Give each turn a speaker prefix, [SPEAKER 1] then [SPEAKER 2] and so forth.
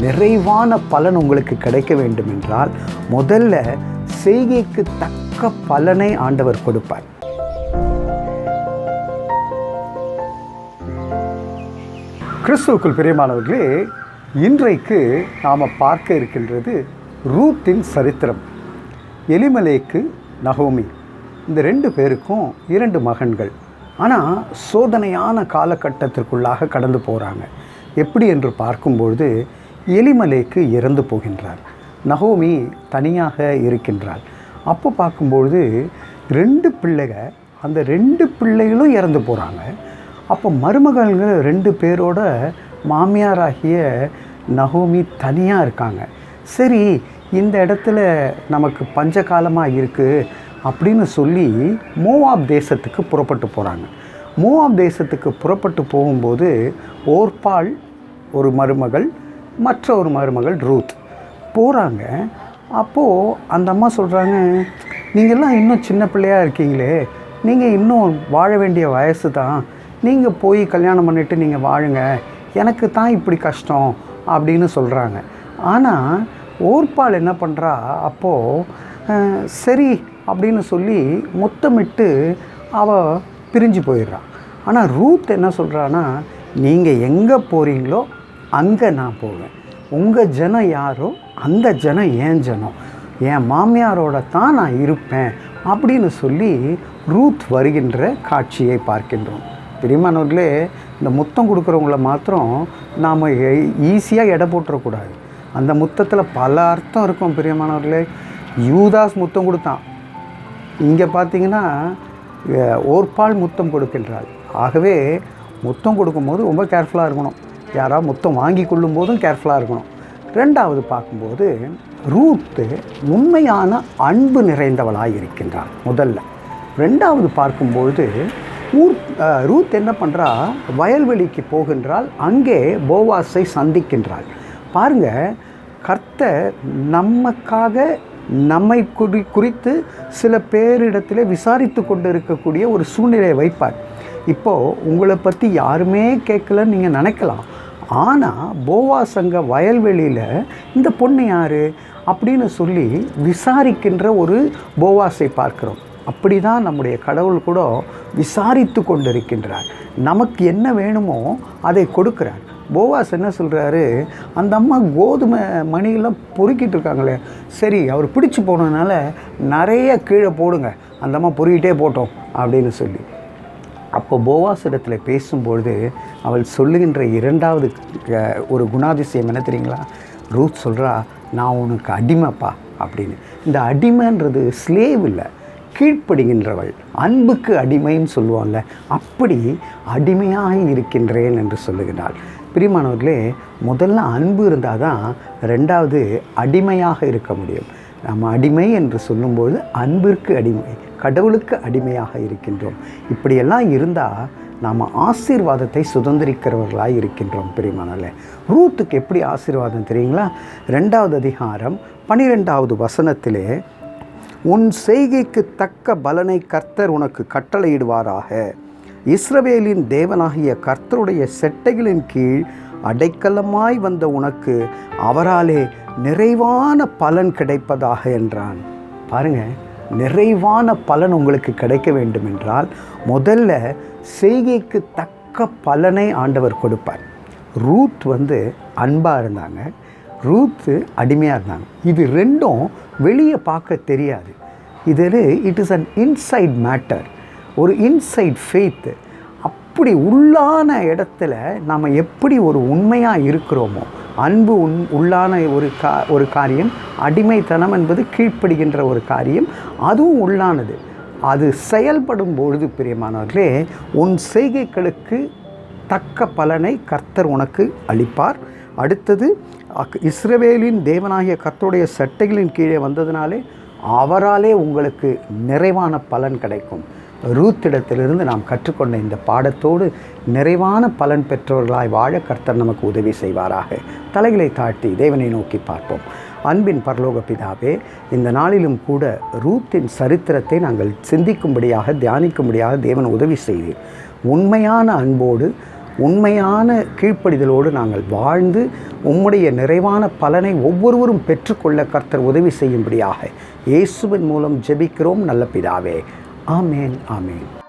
[SPEAKER 1] நிறைவான பலன் உங்களுக்கு கிடைக்க வேண்டும் என்றால் முதல்ல செய்கைக்கு தக்க பலனை ஆண்டவர் கொடுப்பார். கிறிஸ்துவுக்குள் பிரியமானவர்களே இன்றைக்கு நாம் பார்க்க இருக்கின்றது ரூத்தின் சரித்திரம் எலிமலேக்கு நகோமி. இந்த ரெண்டு பேருக்கும் இரண்டு மகன்கள். ஆனால் சோதனையான காலகட்டத்திற்குள்ளாக கடந்து போகிறாங்க எப்படி என்று பார்க்கும்பொழுது எலிமலைக்கு இறந்து போகின்றார். நகோமி தனியாக இருக்கின்றாள். அப்போ பார்க்கும்பொழுது ரெண்டு பிள்ளைக அந்த ரெண்டு பிள்ளைகளும் இறந்து போகிறாங்க அப்போ மருமகள்கள் ரெண்டு பேரோட மாமியாராகிய நகோமி தனியாக இருக்காங்க. சரி இந்த இடத்துல நமக்கு பஞ்சகாலமாக இருக்குது அப்படின்னு சொல்லி மோவாப் தேசத்துக்கு புறப்பட்டு போகிறாங்க மோவாப் தேசத்துக்கு புறப்பட்டு போகும்போது ஓர்பால் ஒரு மருமகள் மற்ற ஒரு மருமகள் ரூத். போகிறாங்க அப்போது அந்த அம்மா சொல்கிறாங்க நீங்கள்லாம் இன்னும் சின்ன பிள்ளையாக இருக்கீங்களே. நீங்கள் இன்னும் வாழ வேண்டிய வயசு தான். நீங்கள் போய் கல்யாணம் பண்ணிவிட்டு நீங்கள் வாழுங்க. எனக்கு தான் இப்படி கஷ்டம் அப்படின்னு சொல்கிறாங்க ஆனால் ஓர்பால் என்ன பண்ணுறா அப்போது சரி அப்படின்னு சொல்லி முத்தமிட்டு அவள் பிரிஞ்சு போயிடுறான் ஆனால் ரூத் என்ன சொல்கிறான்னா நீங்கள் எங்கே போகிறீங்களோ அங்கே நான் போவேன். உங்கள் ஜனம் யாரோ அந்த ஜனம் ஏன் ஜனம். என் மாமியாரோட தான் நான் இருப்பேன் அப்படின்னு சொல்லி ரூத் வருகின்ற காட்சியை பார்க்கின்றோம். பிரியமானவர்களே இந்த முத்தம் கொடுக்குறவங்கள மாத்திரம் நாம் ஈஸியாக எடை போட்டுறக்கூடாது. அந்த முத்தத்தில் பல அர்த்தம் இருக்கும் பிரியமானவர்களே யூதாஸ் முத்தம் கொடுத்தான். இங்கே பார்த்தீங்கன்னா ஓர்பால் முத்தம் கொடுக்கின்றாள். ஆகவே முத்தம் கொடுக்கும்போது ரொம்ப கேர்ஃபுல்லாக இருக்கணும். யாராவது மொத்தம் வாங்கி கொள்ளும் போதும் கேர்ஃபுல்லாக இருக்கணும். ரெண்டாவது பார்க்கும்போது ரூத்து உண்மையான அன்பு நிறைந்தவளாக இருக்கின்றாள் முதல்ல. ரெண்டாவது பார்க்கும்பொழுது ஊர் ரூத் என்ன பண்ணுறா வயல்வெளிக்கு போகின்றாள் அங்கே போவாஸை சந்திக்கின்றாள். பாருங்கள் கர்த்தர் நமக்காக நம்மை குறி குறித்து சில பேரிடத்தில் விசாரித்து கொண்டு இருக்கக்கூடிய ஒரு சூழ்நிலையை வைப்பார். இப்போது உங்களை பற்றி யாருமே கேட்கலன்னு நீங்கள் நினைக்கலாம். ஆனால் போவாஸ் அங்கே வயல்வெளியில் இந்த பொண்ணு யார்? அப்படின்னு சொல்லி விசாரிக்கின்ற ஒரு போவாஸை பார்க்கிறோம். அப்படி தான் நம்முடைய கடவுள் கூட விசாரித்து கொண்டிருக்கின்றார். நமக்கு என்ன வேணுமோ அதை கொடுக்குறார். போவாஸ் என்ன சொல்கிறாரு அந்த அம்மா கோதுமை மணியெல்லாம் பொறுக்கிட்டு இருக்காங்களே. சரி அவர் பிடிச்சி போனதுனால நிறைய கீழே போடுங்க. அந்த அம்மா பொறுக்கிட்டே போட்டோம். அப்படின்னு சொல்லி. அப்போ போவாஸ் இடத்துல பேசும்பொழுது அவள் சொல்லுகின்ற இரண்டாவது ஒரு குணாதிசயம் என்ன தெரியுங்களா? ரூத் சொல்கிறா நான் உனக்கு அடிமைப்பா அப்படின்னு. இந்த அடிமைன்றது ஸ்லேவ் இல்லை கீழ்ப்படுகின்றவள் அன்புக்கு அடிமைன்னு சொல்லுவாங்கல்ல அப்படி அடிமையாக இருக்கின்றேன் என்று சொல்லுகிறாள். பிரியமானவர்களே முதல்ல அன்பு இருந்தால் தான் ரெண்டாவது அடிமையாக இருக்க முடியும். நம்ம அடிமை என்று சொல்லும்போது அன்பிற்கு அடிமை கடவுளுக்கு அடிமையாக இருக்கின்றோம். இப்படியெல்லாம் இருந்தால் நாம் ஆசீர்வாதத்தை சுதந்திரிக்கிறவர்களாக இருக்கின்றோம் பிரியமானல ரூத்துக்கு எப்படி ஆசீர்வாதம் தெரியுங்களா? ரெண்டாவது அதிகாரம் பனிரெண்டாவது வசனத்திலே உன் செய்கைக்கு தக்க பலனை கர்த்தர் உனக்கு கட்டளையிடுவாராக. இஸ்ரவேலின் தேவனாகிய கர்த்தருடைய செட்டைகளின் கீழ் அடைக்கலமாய் வந்த உனக்கு அவராலே நிறைவான பலன் கிடைப்பதாக என்றான். பாருங்க நிறைவான பலன் உங்களுக்கு கிடைக்க வேண்டும் என்றால் முதல்ல செய்கைக்கு தக்க பலனை ஆண்டவர் கொடுப்பார். ரூத் வந்து அன்பாக இருந்தாங்க. ரூத்து அடிமையாக இருந்தாங்க. இது ரெண்டும் வெளியே பார்க்க தெரியாது. இதில் it is an inside matter ஒரு இன்சைட் ஃபெய்த்து அப்படி உள்ளான இடத்துல நாம் எப்படி ஒரு உண்மையாக இருக்கிறோமோ அன்பு உன் உள்ளான ஒரு கா ஒரு காரியம் அடிமைத்தனம் என்பது கீழ்ப்படுகின்ற ஒரு காரியம் அதுவும் உள்ளானது. அது செயல்படும் பொழுது பிரியமானவர்களே உன் செய்கைகளுக்கு தக்க பலனை கர்த்தர் உனக்கு அளிப்பார். அடுத்தது அக்- இஸ்ரவேலின் தேவனாகிய கர்த்தருடைய சட்டைகளின் கீழே வந்ததினாலே அவராலே உங்களுக்கு நிறைவான பலன் கிடைக்கும். ரூத்திடத்திலிருந்து நாம் கற்றுக்கொண்ட இந்த பாடத்தோடு நிறைவான பலன் பெற்றவர்களாய் வாழ கர்த்தர் நமக்கு உதவி செய்வாராக. தலைகளை தாழ்த்தி தேவனை நோக்கி பார்ப்போம். அன்பின் பரலோக பிதாவே இந்த நாளிலும் கூட ரூத்தின் சரித்திரத்தை நாங்கள் சிந்திக்கும்படியாக தியானிக்கும்படியாக தேவன் உதவி செய்தீர். உண்மையான அன்போடு உண்மையான கீழ்ப்படிதலோடு நாங்கள் வாழ்ந்து உம்முடைய நிறைவான பலனை ஒவ்வொருவரும் பெற்றுக்கொள்ள கர்த்தர் உதவி செய்யும்படியாக இயேசுவின் மூலம் ஜெபிக்கிறோம் நல்ல பிதாவே. ஆமேன் ஆமேன்.